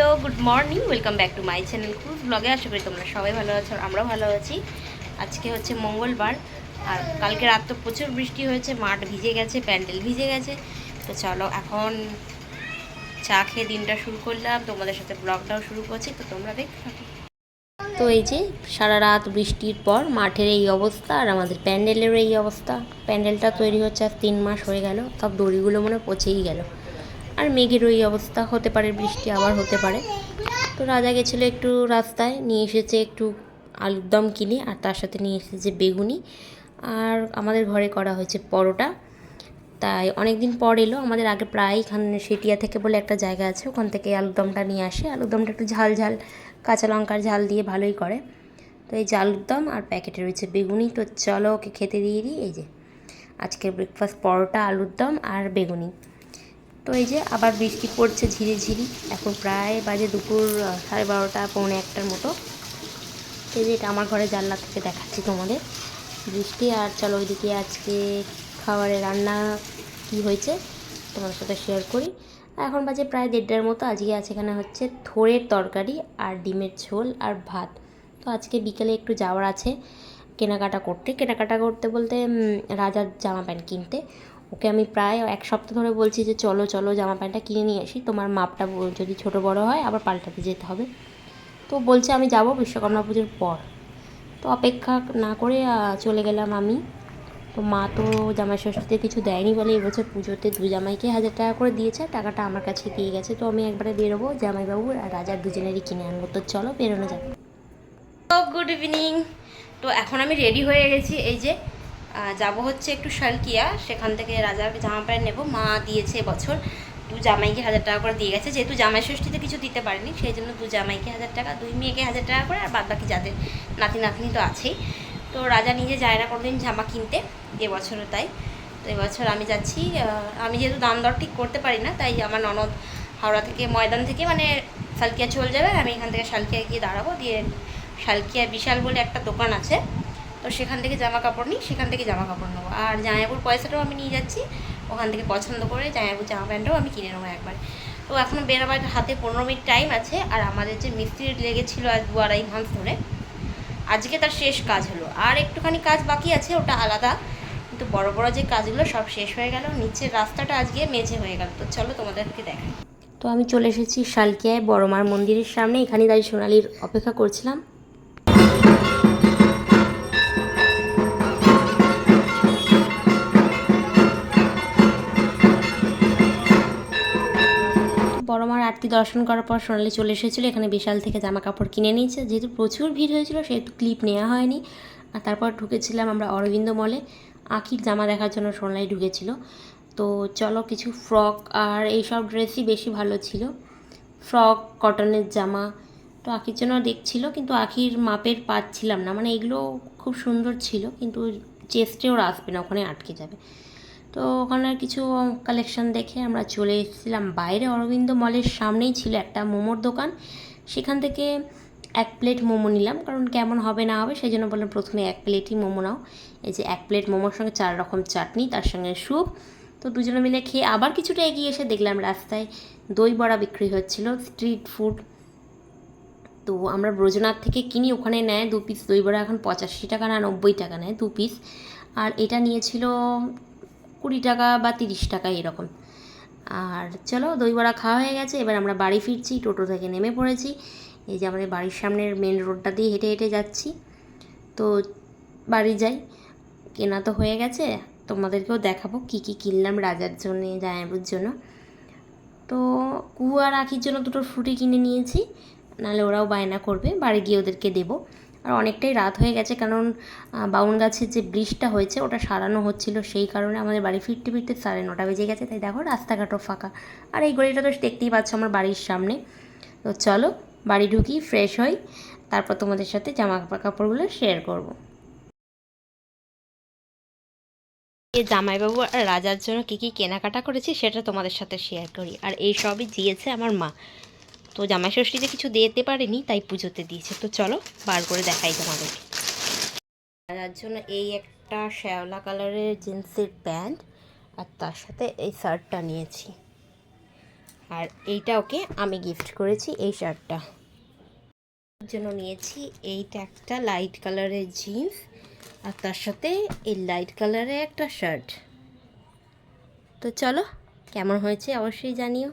Hello, good morning, welcome back to my channel cruise ব্লগে। আশা করি তোমরা সবাই ভালো আছো আর আমরাও ভালো আছি। আজকে হচ্ছে মঙ্গলবার, আর কালকে রাত তো প্রচুর বৃষ্টি হয়েছে, মাঠ ভিজে গেছে, প্যান্ডেল ভিজে গেছে। তো চলো, এখন চা খেয়ে দিনটা শুরু করলাম। তোমাদের সাথে ব্লগটাও শুরু করছি, তো তোমরা দেখ তো এই যে, সারা রাত বৃষ্টির পর মাঠের এই অবস্থা আর আমাদের প্যান্ডেলেরও এই অবস্থা। প্যান্ডেলটা তৈরি হচ্ছে আর তিন মাস হয়ে গেল, সব দড়িগুলো মনে পচেই গেল। আর মেঘের ওই অবস্থা হতে পারে, বৃষ্টি আবার হতে পারে। তো রাজা গেছিল একটু রাস্তায়, নিয়ে এসেছে একটু আলুর দম কিনে আর তার সাথে নিয়ে এসেছে বেগুনি। আর আমাদের ঘরে করা হয়েছে পরোটা। তাই অনেক দিন পর এলো, আমাদের আগে প্রায় এখানে সেটিয়া থেকে বলে একটা জায়গা আছে, ওখান থেকে আলুর দমটা নিয়ে আসে। আলুর দমটা একটু ঝাল ঝাল, কাঁচা লঙ্কার ঝাল দিয়ে ভালোই করে। তো এই যে আলুর দম আর প্যাকেটে রয়েছে বেগুনি, তো চলো ওকে খেতে দিয়ে দিই। এই যে, আজকের ব্রেকফাস্ট পরোটা আলুর দম আর বেগুনি। তো এই যে আবার বৃষ্টি পড়ছে ঝিরি ঝিরি, এখন প্রায় বাজে দুপুর সাড়ে বারোটা, পৌনে একটার মতো। এই যে এটা আমার ঘরে জানলা থেকে দেখাচ্ছি তোমাদের। বৃষ্টি আর চলো ওইদিকে আজকে খাবারে রান্না কি হয়েছে তোমাদের সাথে শেয়ার করি। এখন বাজে প্রায় দেড়টার মতো, আজকে আছে এখানে হচ্ছে থোড়ের তরকারি আর ডিমের ঝোল আর ভাত। তো আজকে বিকেলে একটু যাওয়ার আছে কেনাকাটা করতে। কেনাকাটা করতে বলতে রাজার জামা প্যান্ট কিনতে। ওকে আমি প্রায় এক সপ্তাহ ধরে বলছি যে, চলো চলো জামা প্যান্টটা কিনে নিয়ে আসি। তোমার মাপটা যদি ছোট বড় হয়, আবার পাল্টাতে যেতে হবে। তো বলছে, আমি যাব বিশ্বকর্মা পুজোর পর। তো অপেক্ষা না করে চলে গেলাম আমি। তো মা তো জামাই ষষ্ঠীতে কিছু দেয়নি বলে এবছর পুজোতে দু জামাইকে হাজার টাকা করে দিয়েছে। টাকাটা আমার কাছে দিয়ে গেছে। তো আমি একবারে বেরোবো জামাইবাবু আর রাজার দুজনেরই কিনে আনব। তো চলো বেরোনো যাবে গুড ইভিনিং। তো এখন আমি রেডি হয়ে গেছি। এই যে যাব হচ্ছে একটু শালকিয়া। সেখান থেকে রাজার জামা প্যান্ট নেব। মা দিয়েছে এবছর দু জামাইকে হাজার টাকা করে দিয়ে গেছে। যেহেতু জামাই ষষ্ঠীতে কিছু দিতে পারেনি, সেই জন্য দু জামাইকে হাজার টাকা, দুই মেয়েকে হাজার টাকা করে, আর বাদ বাকি যাদের নাতি নাতনি তো আছেই। তো রাজা নিজে যায় না কোনোদিন জামা কিনতে, এবছরও তাই। তো এবছর আমি যাচ্ছি আমি যেহেতু দাম দর ঠিক করতে পারি না, তাই আমার ননদ হাওড়া থেকে ময়দান থেকে মানে শালকিয়া চলে যাবে। আমি এখান থেকে শালকিয়া গিয়ে দাঁড়াবো। দিয়ে শালকিয়া বিশাল বলে একটা দোকান আছে। তো সেখান থেকে জামা কাপড় নিই, সেখান থেকে জামা কাপড় নেব। আর জামাইবাবুর পয়সাটাও আমি নিয়ে যাচ্ছি, ওখান থেকে পছন্দ করে জামাইবাবুর জামা প্যান্টটাও আমি কিনে নেব একবার। তো এখনও বেরোবার হাতে পনেরো মিনিট টাইম আছে, আর আমাদের যে মিস্ত্রি লেগেছিল আজ দু আড়াই মাস ধরে, আজকে তার শেষ কাজ হলো। আর একটুখানি কাজ বাকি আছে, ওটা আলাদা, কিন্তু বড় বড় যে কাজগুলো সব শেষ হয়ে গেল, নিচের রাস্তাটা আজকে মেঝে হয়ে গেল। তো চলো তোমাদেরকে দেখাই। তো আমি চলে এসেছি শালকিয়ায় বড়মার মন্দিরের সামনে এখানে দাঁড়িয়ে সোনালির অপেক্ষা করছিলাম। বড় মার আরতি দর্শন করার পর সোনালি চলে এসেছিল, এখানে বিশাল থেকে জামা কাপড় কিনে নিয়েছে। যেহেতু প্রচুর ভিড় হয়েছিল, সেহেতু ক্লিপ নেওয়া হয়নি। আর তারপর ঢুকেছিলাম আমরা অরবিন্দ মলে আখির জামা দেখার জন্য সোনালি ঢুকেছিল। তো চলো কিছু ফ্রক আর এইসব ড্রেসই বেশি ভালো ছিল। ফ্রক কটনের জামা, তো আখির জন্য দেখছিল, কিন্তু আখির মাপের পাচ্ছিলাম না। মানে এগুলো খুব সুন্দর ছিল, কিন্তু চেস্টে ওরা আসবে না, ওখানে আটকে যাবে। তো ওখানে কিছু কালেকশন দেখে আমরা চলে এসেছিলাম। বাইরে অরবিন্দ মলের সামনেই ছিল একটা মোমোর দোকান। সেখান থেকে এক প্লেট মোমো নিলাম, কারণ কেমন হবে না হবে সেই জন্য বললাম প্রথমে এক প্লেটই মোমো নাও। এই যে এক প্লেট মোমোর সঙ্গে চার রকম চাটনি, তার সঙ্গে স্যুপ। তো দুজনে মিলে খেয়ে আবার কিছুটা এগিয়ে এসে দেখলাম রাস্তায় দই বড়া বিক্রি হচ্ছিল স্ট্রিট ফুড তো আমরা ব্রজনাথ থেকে কিনি, ওখানে নেয় দু পিস দই বড়া, এখন পঁচাশি টাকা না নব্বই টাকা নেয় দু পিস আর এটা নিয়েছিল কুড়ি টাকা বা তিরিশ টাকা এরকম। আর চলো দই বড়া খাওয়া হয়ে গেছে। এবার আমরা বাড়ি ফিরছি, টোটো থেকে নেমে পড়েছি। এই যে আমাদের বাড়ির সামনের মেন রোডটা দিয়ে হেঁটে হেঁটে যাচ্ছি। তো বাড়ি যাই। কেনা তো হয়ে গেছে। তোমাদেরকেও দেখাবো কী কী কিনলাম রাজার জন্য জায়াবুর জন্য। তো কুয়া রাখির জন্য দুটো ফ্রুটি কিনে নিয়েছি। নাহলে ওরাও বায়না করবে। বাড়ি গিয়ে ওদেরকে দেবো। আর অনেকটাই রাত হয়ে গেছে, কারণ বাউন গাছের যে ব্রিজটা হয়েছে ওটা সারানো হচ্ছিল, সেই কারণে আমাদের বাড়ি ফিরতে ফিরতে সাড়ে নটা বেজে গেছে, তাই দেখো রাস্তাঘাটও ফাঁকা। আর এই গলিটা তো দেখতেই পাচ্ছ আমার বাড়ির সামনে। তো চলো, বাড়ি ঢুকি ফ্রেশ হই, তারপর তোমাদের সাথে জামা কাপড়গুলো শেয়ার করব জামাইবাবু আর রাজার জন্য কী কী কেনাকাটা করেছি সেটা তোমাদের সাথে শেয়ার করি। আর এই সবই দিয়েছে আমার মা। তো জামাই ষষ্ঠীতে কিছু দিতে পারেনি, তাই পুজোতে দিয়েছে। তো চলো, বার করে দেখাই তোমাদেরকে তার জন্য এই একটা শ্যাওলা কালারের জিন্সের প্যান্ট, আর তার সাথে এই শার্টটা নিয়েছি। আর এইটা ওকে আমি গিফট করেছি, এই শার্টটা। জন্য নিয়েছি এইটা একটা লাইট কালারের জিন্স, আর তার সাথে এই লাইট কালারের একটা শার্ট। তো চলো, কেমন হয়েছে অবশ্যই জানিও।